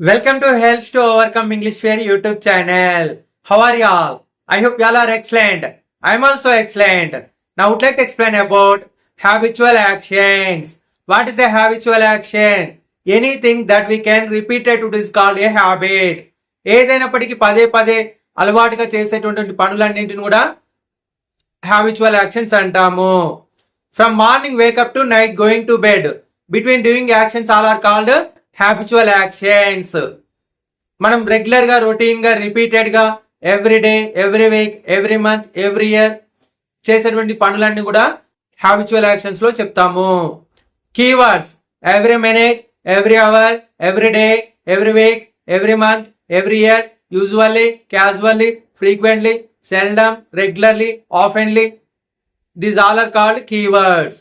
Welcome to help to overcome English fear YouTube channel how are y'all I hope y'all are excellent I'm also excellent నా would like explain about habitual actions what is the habitual action anything that we can repeated it is called a habit ఏదైనప్పటికీ పదే పదే అలవాటుగా చేసేటువంటి పనులన్నింటిని కూడా habitual actions అంటాము. From morning wake up to night going to bed between doing actions all are called habitual actions మనం రెగ్యులర్గా రొటీన్గా రిపీటెడ్గా every day every week every month every year చేసేటువంటి పనులన్నీ కూడా హ్యాబిచువల్ యాక్షన్స్లో చెప్తాము. Keywords every minute every hour every day every week every month every year usually casually frequently seldom regularly oftenly these all are called keywords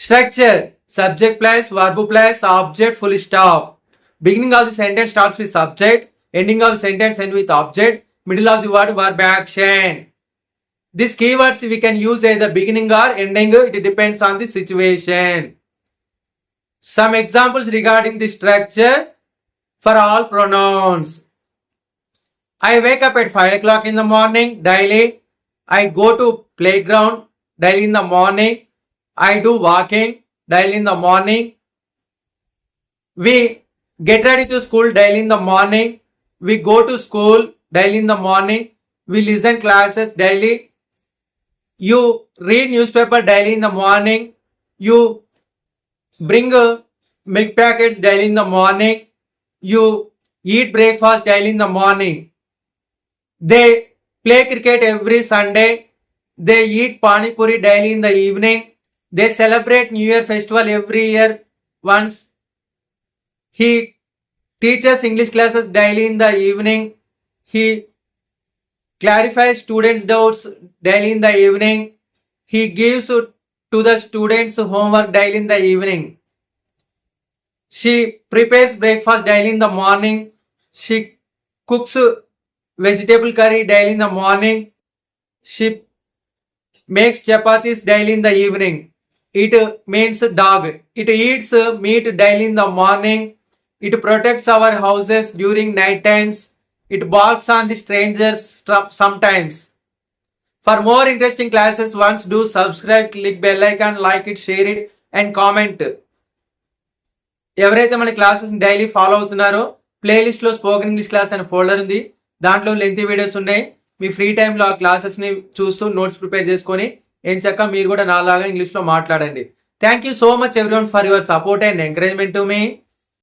structure subject plus verb plus object full stop. Beginning of the sentence starts with subject ending of the sentence end with object middle of the word verb action. These keywords we can use either beginning or ending it depends on the situation. Some examples regarding the structure for all pronouns. I wake up at 5 o'clock in the morning daily. I go to playground daily in the morning. I do walking daily in the morning. We get ready to school daily in the morning. We go to school daily in the morning. We listen classes daily. You read newspaper daily in the morning. You bring uh, milk packets daily in the morning. You eat breakfast daily in the morning. They play cricket every Sunday. They eat pani puri daily in the evening. They celebrate New Year festival every year once. He teaches English classes daily in the evening. He clarifies students' doubts daily in the evening. He gives to the students homework daily in the evening. She prepares breakfast daily in the morning. She cooks vegetable curry daily in the morning. She makes chapatis daily in the evening. It means dog. It eats meat daily in the morning. It protects our houses during night times. It barks on the strangers st- sometimes. For more interesting classes, once do subscribe, click bell icon, like it, share it, and comment. ఎవరైతే మన classes daily follow అవుతున్నారో ప్లేలిస్ట్లో spoken English class అనే folder ఉంది దాంట్లో lengthy videos ఉన్నాయి మీ free టైంలో ఆ క్లాసెస్ని చూస్తూ నోట్స్ ప్రిపేర్ చేసుకొని ఏం చక్క? మీరు కూడా నాలాగా ఇంగ్లీష్లో మాట్లాడండి. Thank you so much everyone for your support and encouragement to me